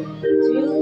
Do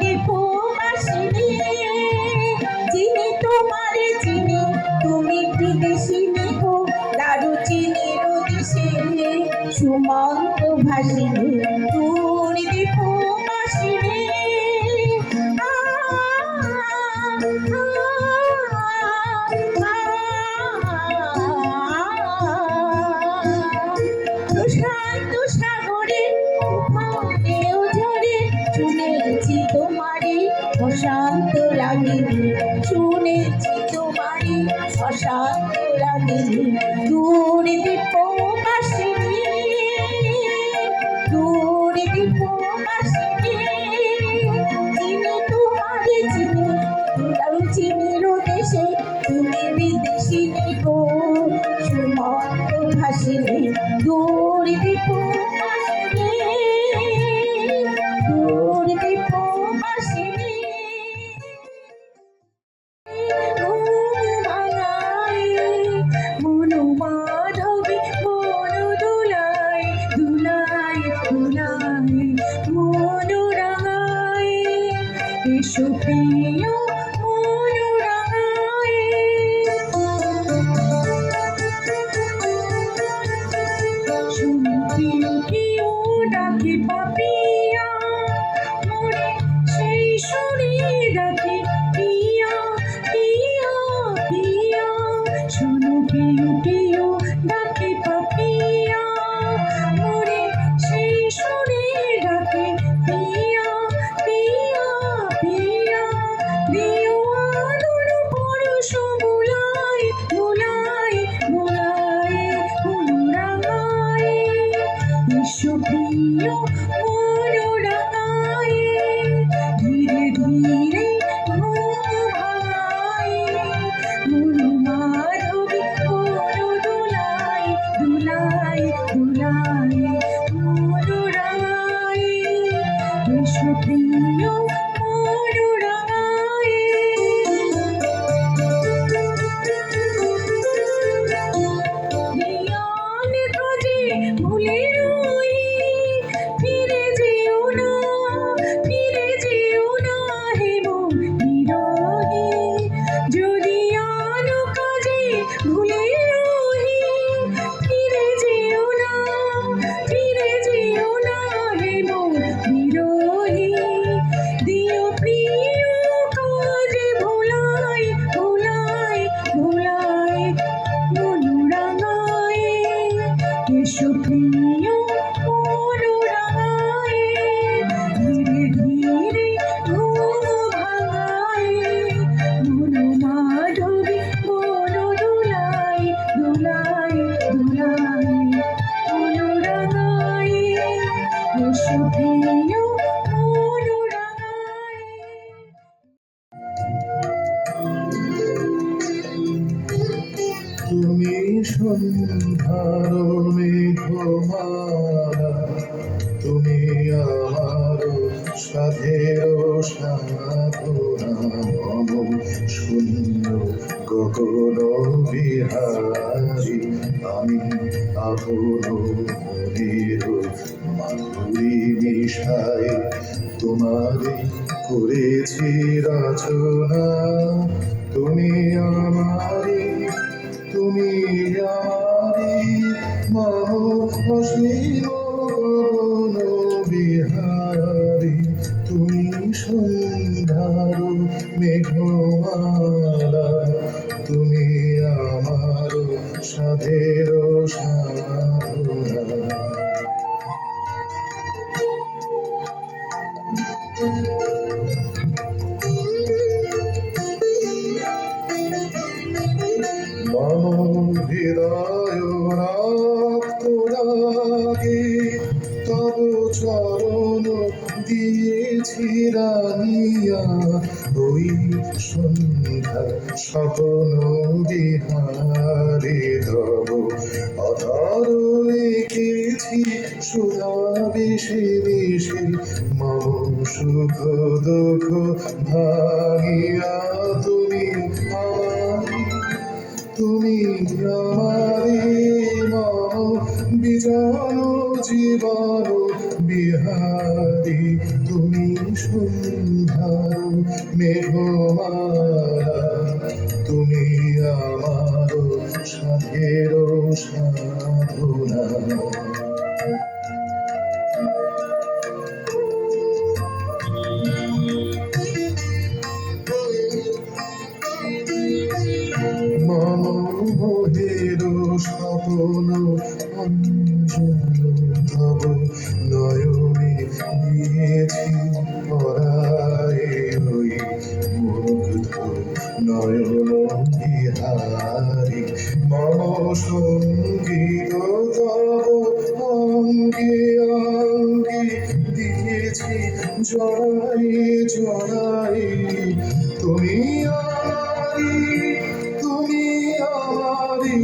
Di 甘心 সন্ধ্যার মেঘমালা তুমি আমার সাধের সাধনা মম সুন্দর গগন বিহারি, আমি আপন মনের মাধুরী মিশাই তোমারই করেছি রচনা, তুমি আমার অসীম বিহারি তুমি সন্ধ্যার মেঘমালা তুমি আমার সাধের সারা বিজন জীবন বিহারি তুমি সন্ধ্যা মেঘমালা তুমি আমার সাধের সাধনা। গিয়েছি জড়াই জড়াই তুমি আমারি তুমি আমারি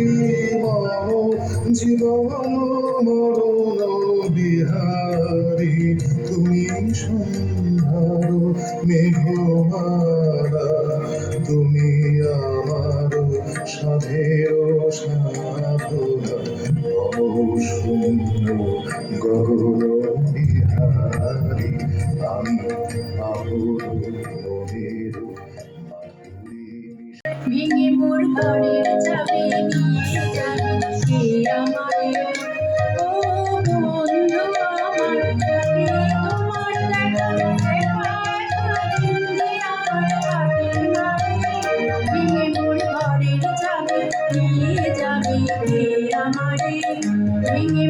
জীবন মরণ বিহারি তুমি সন্ধ্যার মেঘমার ভেঙে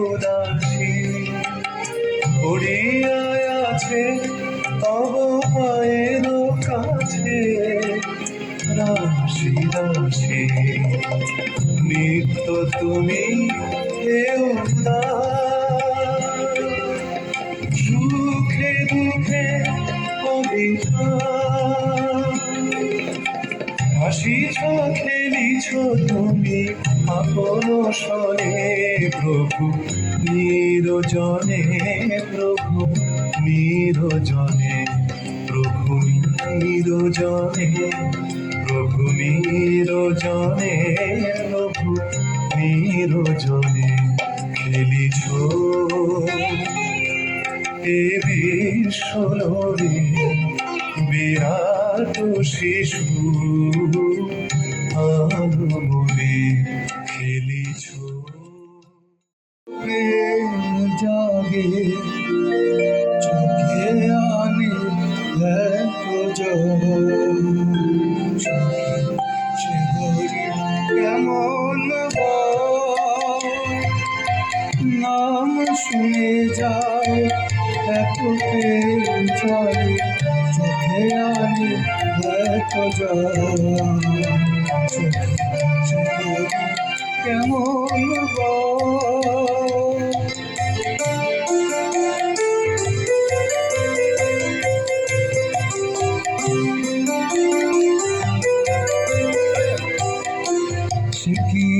উদাসী। উড়িয়ায় আছে অবহায়ের কাছে রাশি রাশি নিত্য তুমি হে সুখে দুঃখে কবিতা হাসি চোখে নিছ তুমি, আপন প্রভু, নিরজনে প্রভু নিরজনে প্রভু নিরজনে প্রভু নিরজনে প্রভু, নিরজনে খেলিছ এ বিশ্বরে বিরাট শিশু খেলিছ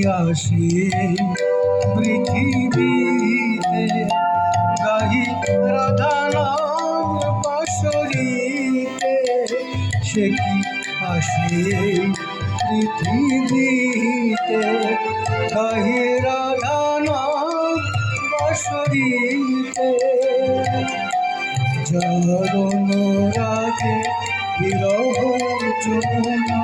আসে পৃথিবীতে গাই রাধানাম বাসরিতে, সে কি আসে পৃথিবীতে গাই রাধানাম বাসরিতে? রাগে বিরহ যমুনা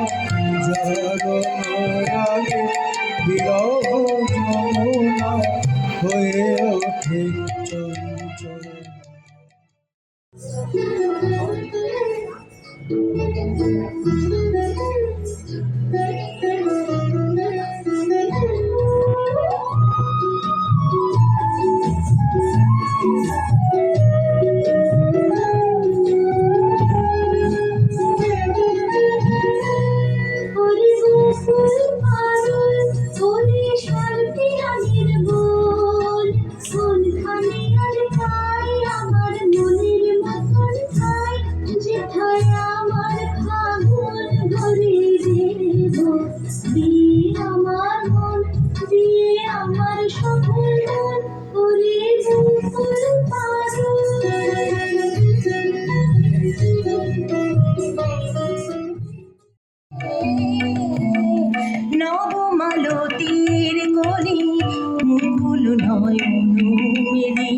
ಕೇಳ್ತೇನೆ